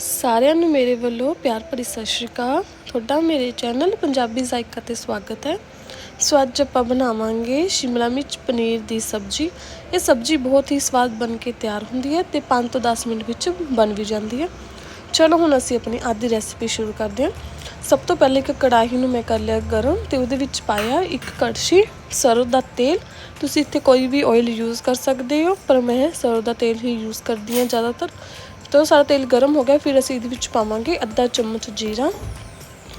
ਸਾਰਿਆਂ ਨੂੰ ਮੇਰੇ ਵੱਲੋਂ ਪਿਆਰ ਭਰੀ ਸਤਿ ਸ਼੍ਰੀ ਅਕਾਲ। ਤੁਹਾਡਾ ਮੇਰੇ ਚੈਨਲ ਪੰਜਾਬੀ ਜ਼ਾਇਕਾ ਤੇ ਸਵਾਗਤ ਹੈ। ਸੋ ਅੱਜ ਆਪਾਂ ਬਣਾਵਾਂਗੇ ਸ਼ਿਮਲਾ ਮਿਰਚ ਪਨੀਰ ਦੀ ਸਬਜ਼ੀ। ਇਹ ਸਬਜ਼ੀ ਬਹੁਤ ਹੀ ਸਵਾਦ ਬਣ ਕੇ ਤਿਆਰ ਹੁੰਦੀ ਹੈ ਤੇ 5 ਤੋਂ 10 ਮਿੰਟ ਵਿੱਚ ਬਣ ਵੀ ਜਾਂਦੀ ਹੈ। ਚਲੋ ਹੁਣ ਅਸੀਂ ਆਪਣੀ ਅੱਜ ਦੀ ਰੈਸਿਪੀ ਸ਼ੁਰੂ ਕਰਦੇ ਹਾਂ। ਸਭ ਤੋਂ ਪਹਿਲੇ ਇੱਕ ਕੜਾਹੀ ਨੂੰ ਮੈਂ ਕਰ ਲਿਆ ਗਰਮ ਤੇ ਉਹਦੇ ਵਿੱਚ ਪਾਇਆ ਇੱਕ ਕੜਛੀ, ਸਰੋਂ ਦਾ ਤੇਲ। ਤੁਸੀਂ ਇੱਥੇ ਕੋਈ ਵੀ ਆਇਲ ਯੂਜ਼ ਕਰ ਸਕਦੇ ਹੋ, ਪਰ ਮੈਂ ਸਰੋਂ ਦਾ ਤੇਲ ਹੀ ਯੂਜ਼ ਕਰਦੀ ਹਾਂ ਜ਼ਿਆਦਾਤਰ। ਤਾਂ ਉਹ ਸਾਰਾ ਤੇਲ ਗਰਮ ਹੋ ਗਿਆ, ਫਿਰ ਅਸੀਂ ਇਹਦੇ ਵਿੱਚ ਪਾਵਾਂਗੇ ਅੱਧਾ ਚਮਚ ਜੀਰਾ।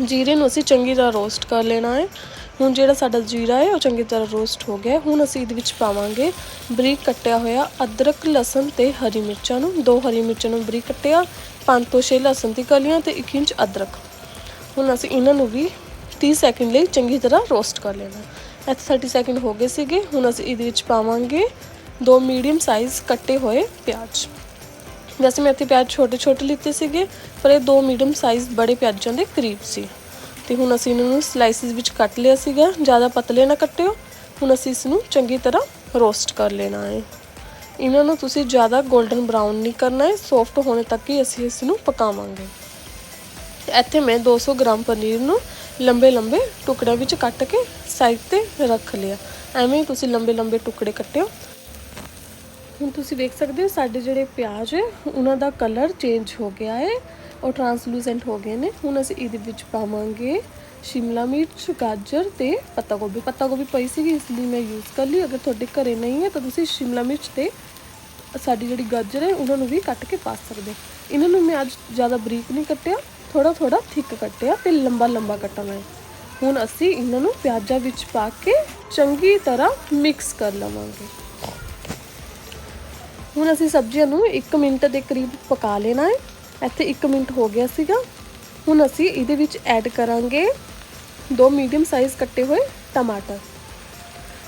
ਜੀਰੇ ਨੂੰ ਅਸੀਂ ਚੰਗੀ ਤਰ੍ਹਾਂ ਰੋਸਟ ਕਰ ਲੈਣਾ ਹੈ। ਹੁਣ ਜਿਹੜਾ ਸਾਡਾ ਜੀਰਾ ਹੈ, ਉਹ ਚੰਗੀ ਤਰ੍ਹਾਂ ਰੋਸਟ ਹੋ ਗਿਆ ਹੈ। ਹੁਣ ਅਸੀਂ ਇਹਦੇ ਵਿੱਚ ਪਾਵਾਂਗੇ ਬਰੀਕ ਕੱਟਿਆ ਹੋਇਆ ਅਦਰਕ, ਲਸਣ ਤੇ ਹਰੀ ਮਿਰਚਾਂ ਨੂੰ। ਦੋ ਹਰੀ ਮਿਰਚਾਂ ਨੂੰ ਬਰੀਕ ਕੱਟਿਆ, ਪੰਜ ਤੋਂ ਛੇ ਲਸਣ ਦੀ ਕਲੀਆਂ ਤੇ 1 ਇੰਚ ਅਦਰਕ। ਹੁਣ ਅਸੀਂ ਇਹਨਾਂ ਨੂੰ ਵੀ 30 ਸੈਕਿੰਡ ਲਈ ਚੰਗੀ ਤਰ੍ਹਾਂ ਰੋਸਟ ਕਰ ਲੈਣਾ ਇੱਥੇ 30 ਸੈਕਿੰਡ ਹੋ ਗਏ ਸੀਗੇ। ਹੁਣ ਅਸੀਂ ਇਹਦੇ ਵਿੱਚ ਪਾਵਾਂਗੇ ਦੋ ਮੀਡੀਅਮ ਸਾਈਜ਼ ਕੱਟੇ ਹੋਏ ਪਿਆਜ਼। ਵੈਸੇ ਮੈਂ ਇੱਥੇ ਪਿਆਜ਼ ਛੋਟੇ ਛੋਟੇ ਲਿੱਤੇ ਸੀਗੇ, ਪਰ ਇਹ ਦੋ ਮੀਡੀਅਮ ਸਾਈਜ਼ ਬੜੇ ਪਿਆਜ਼ਾਂ ਦੇ ਕਰੀਬ ਸੀ। ਤੇ ਹੁਣ ਅਸੀਂ ਇਹਨਾਂ ਨੂੰ ਸਲਾਈਸਿਸ ਵਿੱਚ ਕੱਟ ਲਿਆ ਸੀਗਾ, ਜ਼ਿਆਦਾ ਪਤਲੇ ਨਾ ਕੱਟਿਓ। ਹੁਣ ਅਸੀਂ ਇਸ ਨੂੰ ਚੰਗੀ ਤਰ੍ਹਾਂ ਰੋਸਟ ਕਰ ਲੈਣਾ ਹੈ। ਇਹਨਾਂ ਨੂੰ ਤੁਸੀਂ ਜ਼ਿਆਦਾ 골ਡਨ ਬਰਾਊਨ ਨਹੀਂ ਕਰਨਾ ਹੈ ਸੌਫਟ ਹੋਣੇ ਤੱਕ ਹੀ ਅਸੀਂ ਇਸ ਨੂੰ ਪਕਾਵਾਂਗੇ। ਇੱਥੇ ਮੈਂ 200 ਗ੍ਰਾਮ ਪਨੀਰ ਨੂੰ ਲੰਬੇ ਲੰਬੇ ਟੁਕੜਿਆਂ ਵਿੱਚ ਕੱਟ ਕੇ ਸਾਈਡ ਤੇ ਰੱਖ ਲਿਆ। ਐਵੇਂ ਹੀ ਤੁਸੀਂ ਲੰਬੇ ਲੰਬੇ ਟੁਕੜੇ ਕੱਟਿਓ। ਹੁਣ ਤੁਸੀਂ ਵੇਖ ਸਕਦੇ ਹੋ, ਸਾਡੇ ਜਿਹੜੇ ਪਿਆਜ਼ ਹੈ, ਉਹਨਾਂ ਦਾ ਕਲਰ ਚੇਂਜ ਹੋ ਗਿਆ ਹੈ, ਉਹ ਟਰਾਂਸਲੂਸੈਂਟ ਹੋ ਗਏ ਨੇ। ਹੁਣ ਅਸੀਂ ਇਹਦੇ ਵਿੱਚ ਪਾਵਾਂਗੇ ਸ਼ਿਮਲਾ ਮਿਰਚ, ਗਾਜਰ ਤੇ ਪੱਤਾ ਗੋਭੀ। ਪੱਤਾ ਗੋਭੀ ਪਈ ਸੀਗੀ, ਇਸ ਲਈ ਮੈਂ ਯੂਜ਼ ਕਰ ਲਈ। ਅਗਰ ਤੁਹਾਡੇ ਘਰੇ ਨਹੀਂ ਹੈ, ਤਾਂ ਤੁਸੀਂ ਸ਼ਿਮਲਾ ਮਿਰਚ ਤੇ ਸਾਡੀ ਜਿਹੜੀ ਗਾਜਰ ਹੈ, ਉਹਨਾਂ ਨੂੰ ਵੀ ਕੱਟ ਕੇ ਪਾ ਸਕਦੇ ਇਹਨਾਂ ਨੂੰ ਮੈਂ ਅੱਜ ਜ਼ਿਆਦਾ ਬਰੀਕ ਨਹੀਂ ਕੱਟਿਆ ਥੋੜਾ ਥੋੜਾ ਥਿੱਕ ਕੱਟਿਆ ਤੇ ਲੰਬਾ ਲੰਬਾ ਕੱਟਣਾ ਹੈ। ਹੁਣ ਅਸੀਂ ਇਹਨਾਂ ਨੂੰ ਪਿਆਜ਼ਾਂ ਵਿੱਚ ਪਾ ਕੇ ਚੰਗੀ ਤਰ੍ਹਾਂ ਮਿਕਸ ਕਰ ਲਵਾਂਗੇ। ਹੁਣ ਅਸੀਂ ਸਬਜ਼ੀਆਂ ਨੂੰ 1 ਮਿੰਟ ਦੇ ਕਰੀਬ ਪਕਾ ਲੈਣਾ ਹੈ। ਇੱਥੇ 1 ਮਿੰਟ ਹੋ ਗਿਆ ਸੀਗਾ। ਹੁਣ ਅਸੀਂ ਇਹਦੇ ਵਿੱਚ ਐਡ ਕਰਾਂਗੇ ਦੋ ਮੀਡੀਅਮ ਸਾਈਜ਼ ਕੱਟੇ ਹੋਏ ਟਮਾਟਰ।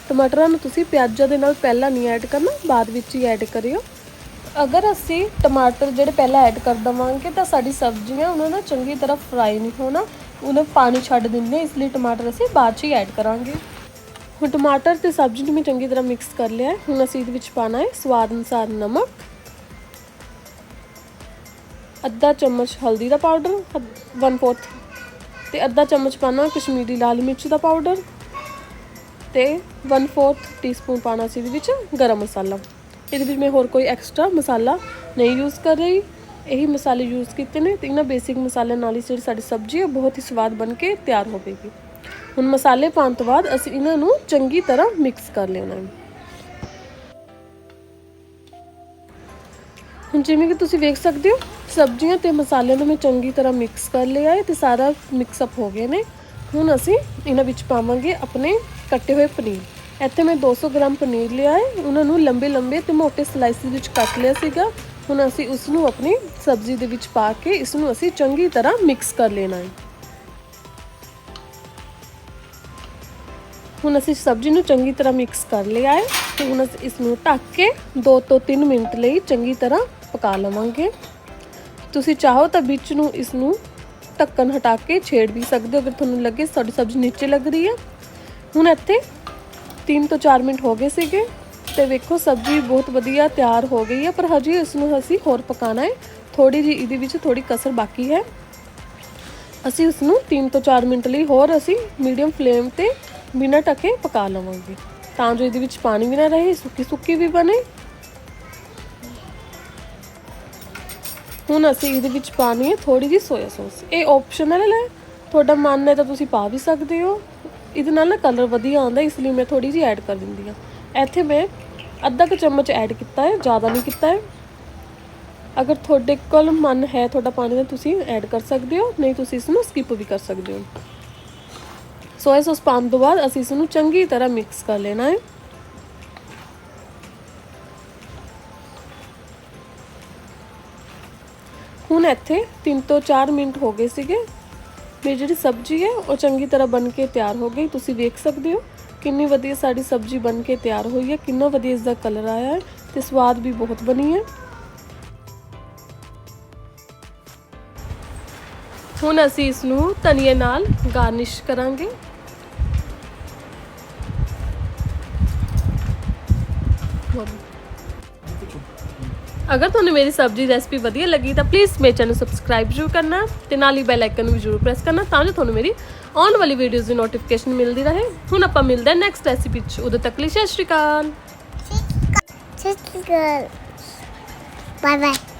ਟਮਾਟਰਾਂ ਨੂੰ ਤੁਸੀਂ ਪਿਆਜ਼ਾਂ ਦੇ ਨਾਲ ਪਹਿਲਾਂ ਨਹੀਂ ਐਡ ਕਰਨਾ, ਬਾਅਦ ਵਿੱਚ ਹੀ ਐਡ ਕਰਿਓ। ਅਗਰ ਅਸੀਂ ਟਮਾਟਰ ਜਿਹੜੇ ਪਹਿਲਾਂ ਐਡ ਕਰ ਦਵਾਂਗੇ ਤਾਂ ਸਾਡੀ ਸਬਜ਼ੀਆਂ ਉਹਨਾਂ ਨਾਲ ਚੰਗੀ ਤਰ੍ਹਾਂ ਫਰਾਈ ਨਹੀਂ ਹੋਣਾ। ਉਹਨਾਂ ਪਾਣੀ ਛੱਡ ਦਿੰਦੇ ਇਸ ਲਈ ਟਮਾਟਰ ਅਸੀਂ ਬਾਅਦ 'ਚ ਹੀ ਐਡ ਕਰਾਂਗੇ। ਹੁਣ ਟਮਾਟਰ ਤੇ ਸਬਜ਼ੀ ਨੂੰ ਮੈਂ ਚੰਗੀ ਤਰ੍ਹਾਂ ਮਿਕਸ ਕਰ ਲਿਆ ਹੁਣ ਅਸੀਂ ਇਹਦੇ ਵਿੱਚ ਪਾਣਾ ਹੈ ਸਵਾਦ ਅਨੁਸਾਰ ਨਮਕ, ਅੱਧਾ ਚਮਚ ਹਲਦੀ ਦਾ ਪਾਊਡਰ 1/4 ਤੇ ਅੱਧਾ ਚਮਚ ਪਾਣਾ ਕਸ਼ਮੀਰੀ ਲਾਲ ਮਿਰਚ ਦਾ ਪਾਊਡਰ ਤੇ 1/4 ਟੀਸਪੂਨ ਪਾਣਾ ਸੀ ਇਹਦੇ ਵਿੱਚ ਗਰਮ ਮਸਾਲਾ। ਇਹਦੇ ਵਿੱਚ ਮੈਂ ਹੋਰ ਕੋਈ ਐਕਸਟਰਾ ਮਸਾਲਾ ਨਹੀਂ ਯੂਜ਼ ਕਰ ਰਹੀ। ਇਹੀ ਮਸਾਲੇ ਯੂਜ਼ ਕੀਤੇ ਨੇ ਤੇ ਇਹਨਾਂ ਬੇਸਿਕ ਮਸਾਲਿਆਂ ਨਾਲ ਹੀ ਜਿਹੜੀ ਸਾਡੀ ਸਬਜ਼ੀ ਹੈ ਬਹੁਤ ਹੀ ਸਵਾਦ ਬਣ ਕੇ ਤਿਆਰ ਹੋਵੇਗੀ ਹੁਣ ਮਸਾਲੇ ਪਾਉਣ ਤੋਂ ਬਾਅਦ ਅਸੀਂ ਇਹਨਾਂ ਨੂੰ ਚੰਗੀ ਤਰ੍ਹਾਂ ਮਿਕਸ ਕਰ ਲੈਣਾ ਹੈ। ਹੁਣ ਜਿਵੇਂ ਕਿ ਤੁਸੀਂ ਵੇਖ ਸਕਦੇ ਹੋ, ਸਬਜ਼ੀਆਂ ਤੇ ਮਸਾਲਿਆਂ ਨੂੰ ਮੈਂ ਚੰਗੀ ਤਰ੍ਹਾਂ ਮਿਕਸ ਕਰ ਲਿਆ ਹੈ ਤੇ ਸਾਰਾ ਮਿਕਸ ਅਪ ਹੋ ਗਏ ਨੇ। ਹੁਣ ਅਸੀਂ ਇਹਨਾਂ ਵਿੱਚ ਪਾਵਾਂਗੇ ਆਪਣੇ ਕੱਟੇ ਹੋਏ ਪਨੀਰ। ਇੱਥੇ ਮੈਂ 200 ਗ੍ਰਾਮ ਪਨੀਰ ਲਿਆ ਹੈ। ਉਹਨਾਂ ਨੂੰ ਲੰਬੇ ਲੰਬੇ ਤੇ ਮੋਟੇ ਸਲਾਈਸਿਸ ਵਿੱਚ ਕੱਟ ਲਿਆ ਸੀਗਾ। ਹੁਣ ਅਸੀਂ ਉਸ ਨੂੰ ਆਪਣੀ ਸਬਜ਼ੀ ਦੇ ਵਿੱਚ ਪਾ ਕੇ ਇਸ ਨੂੰ ਅਸੀਂ ਚੰਗੀ ਤਰ੍ਹਾਂ ਮਿਕਸ ਕਰ ਲੈਣਾ ਹੈ। ਹੁਣ ਅਸੀਂ ਸਬਜ਼ੀ ਨੂੰ ਚੰਗੀ ਤਰ੍ਹਾਂ ਮਿਕਸ ਕਰ ਲਿਆ ਹੈ ਤੇ ਹੁਣ ਅਸੀਂ ਇਸ ਨੂੰ ਢੱਕ ਕੇ 2 ਤੋਂ 3 ਮਿੰਟ ਲਈ ਚੰਗੀ ਤਰ੍ਹਾਂ ਪਕਾ ਲਵਾਂਗੇ। ਤੁਸੀਂ ਚਾਹੋ ਤਾਂ ਵਿੱਚ ਨੂੰ ਇਸ ਨੂੰ ਢੱਕਣ ਹਟਾ ਕੇ ਛੇੜ ਵੀ ਸਕਦੇ ਹੋ। ਅਗਰ ਤੁਹਾਨੂੰ ਲੱਗੇ ਸਾਡੀ ਸਬਜ਼ੀ ਨੀਚੇ ਲੱਗ ਰਹੀ ਹੈ। ਹੁਣ ਇੱਥੇ 3 ਤੋਂ 4 ਮਿੰਟ ਹੋ ਗਏ ਸੀਗੇ ਤੇ ਵੇਖੋ ਸਬਜ਼ੀ ਬਹੁਤ ਵਧੀਆ ਤਿਆਰ ਹੋ ਗਈ ਹੈ। ਪਰ ਹਜੇ ਇਸ ਨੂੰ ਅਸੀਂ ਹੋਰ ਪਕਾਣਾ ਹੈ। ਥੋੜੀ ਜਿਹੀ ਇਹਦੇ ਵਿੱਚ ਥੋੜੀ ਕਸਰ ਬਾਕੀ ਹੈ। ਅਸੀਂ ਉਸ ਨੂੰ 3 ਤੋਂ 4 ਮਿੰਟ ਲਈ ਹੋਰ ਅਸੀਂ ਮੀਡੀਅਮ ਫਲੇਮ ਤੇ ਬਿਨਾਂ ਢੱਕੇ ਪਕਾ ਲਵਾਂਗੇ। ਤਾਂ ਜੋ ਇਹਦੇ ਵਿੱਚ ਪਾਣੀ ਵੀ ਨਾ ਰਹੇ, ਸੁੱਕੀ ਸੁੱਕੀ ਵੀ ਬਣੇ। ਹੁਣ ਅਸੀਂ ਇਹਦੇ ਵਿੱਚ ਪਾਣੀ ਹੈ ਥੋੜੀ ਜਿਹੀ ਸੋਇਆ ਸੌਸ ਇਹ ਆਪਸ਼ਨਲ ਹੈ। ਤੁਹਾਡਾ ਮਨ ਹੈ ਤਾਂ ਤੁਸੀਂ ਪਾ ਵੀ ਸਕਦੇ ਹੋ। ਇਹਦੇ ਨਾਲ ਨਾ ਕਲਰ ਵਧੀਆ ਆਉਂਦਾ, ਇਸ ਲਈ ਮੈਂ ਥੋੜੀ ਜਿਹੀ ਐਡ ਕਰ ਦਿੰਦੀ ਹਾਂ। ਇੱਥੇ ਮੈਂ ਅੱਧਾ ਕੁ ਚਮਚ ਐਡ ਕੀਤਾ ਹੈ, ਜ਼ਿਆਦਾ ਨਹੀਂ ਕੀਤਾ ਹੈ। ਅਗਰ ਤੁਹਾਡੇ ਕੋਲ ਮਨ ਹੈ, ਤੁਹਾਡਾ ਪਾਣੀ ਦਾ ਤੁਸੀਂ ਐਡ ਕਰ ਸਕਦੇ ਹੋ। ਨਹੀਂ, ਤੁਸੀਂ ਇਸ ਨੂੰ ਸਕਿਪ ਵੀ ਕਰ ਸਕਦੇ ਹੋ। ਸੋਇਆ ਸੌਸ ਪਾਉਣ ਤੋਂ ਬਾਅਦ ਅਸੀਂ ਇਸ ਨੂੰ ਚੰਗੀ ਤਰ੍ਹਾਂ ਮਿਕਸ ਕਰ ਲੈਣਾ ਹੈ। ਹੁਣ ਇੱਥੇ 3 ਤੋਂ 4 ਮਿੰਟ ਹੋ ਗਏ ਸੀਗੇ। ਮੇਰੀ ਜਿਹੜੀ ਸਬਜ਼ੀ ਹੈ, ਉਹ ਚੰਗੀ ਤਰ੍ਹਾਂ ਬਣ ਕੇ ਤਿਆਰ ਹੋ ਗਈ। ਤੁਸੀਂ ਵੇਖ ਸਕਦੇ ਹੋ ਕਿੰਨੀ ਵਧੀਆ ਸਾਡੀ ਸਬਜ਼ੀ ਬਣ ਕੇ ਤਿਆਰ ਹੋਈ ਹੈ, ਕਿੰਨਾ ਵਧੀਆ ਇਸ ਦਾ ਕਲਰ ਆਇਆ ਹੈ ਤੇ ਸਵਾਦ ਵੀ ਬਹੁਤ ਬਣੀ ਹੈ। ਹੁਣ ਅਸੀਂ ਇਸ ਨੂੰ ਧਨੀਏ ਨਾਲ ਗਾਰਨਿਸ਼ ਕਰਾਂਗੇ। ਅਗਰ ਤੁਹਾਨੂੰ ਮੇਰੀ ਸਬਜ਼ੀ ਰੈਸਪੀ ਵਧੀਆ ਲੱਗੀ ਤਾਂ ਪਲੀਜ਼ ਮੇਰੇ ਚੈਨਲ ਸਬਸਕ੍ਰਾਈਬ ਜ਼ਰੂਰ ਕਰਨਾ ਤੇ ਨਾਲ ਹੀ ਬੈਲ ਆਈਕਨ ਨੂੰ ਵੀ ਜ਼ਰੂਰ ਪ੍ਰੈਸ ਕਰਨਾ ਤਾਂ ਜੋ ਤੁਹਾਨੂੰ ਮੇਰੀ ਆਉਣ ਵਾਲੀ ਵੀਡੀਓਜ਼ ਦੀ ਨੋਟੀਫਿਕੇਸ਼ਨ ਮਿਲਦੀ ਰਹੇ। ਹੁਣ ਆਪਾਂ ਮਿਲਦੇ ਹਾਂ ਨੈਕਸਟ ਰੈਸਿਪੀ 'ਚ। ਉਦੋਂ ਤੱਕ ਲਈ ਸਤਿ ਸ਼੍ਰੀ ਅਕਾਲ। Sister. Bye bye.